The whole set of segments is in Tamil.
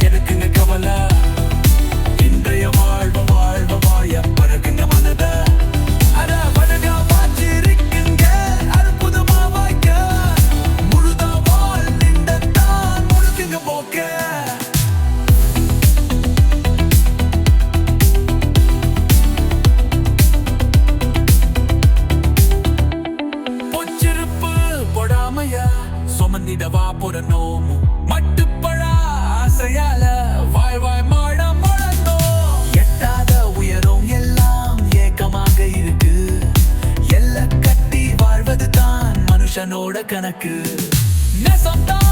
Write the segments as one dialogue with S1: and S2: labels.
S1: எனக்கு கவலை. இன்றைய வாழ்வ வாழ்வ வாழ் மந்திடவா பொற நோமு மட்டுப்பழா ஆசையால வாய் வாய் மாடம் வளர்ந்தோ எட்டாத உயரம் எல்லாம் ஏக்கமாக இருக்கு. எல்ல கட்டி வாழ்வது தான் மனுஷனோட கணக்கு. நெசம்தான்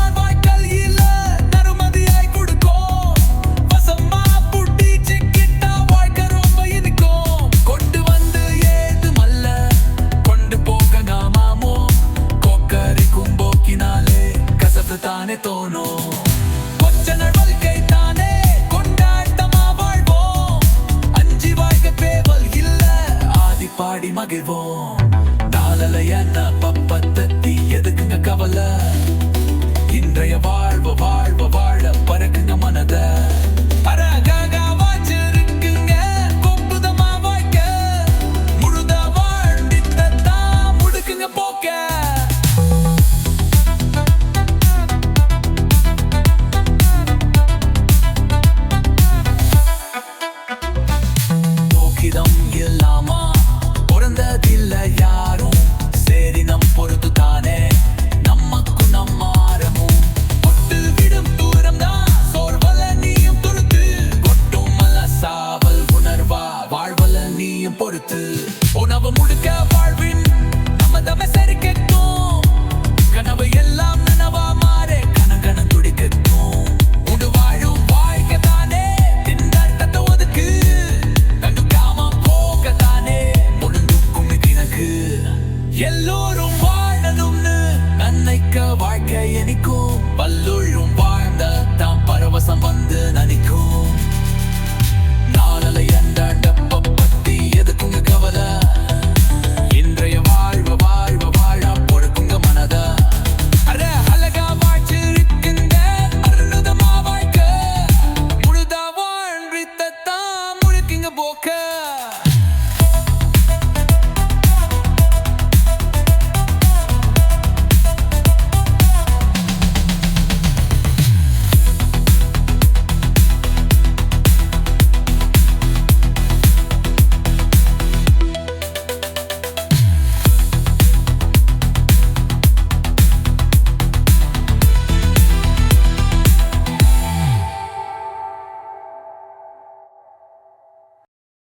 S1: மகிழ்வோம் நாளலை என்ன எல்லோரும் வாழணும்னு நன்னைக்க வாழ்க்கை எனக்கும் வல்லுழும்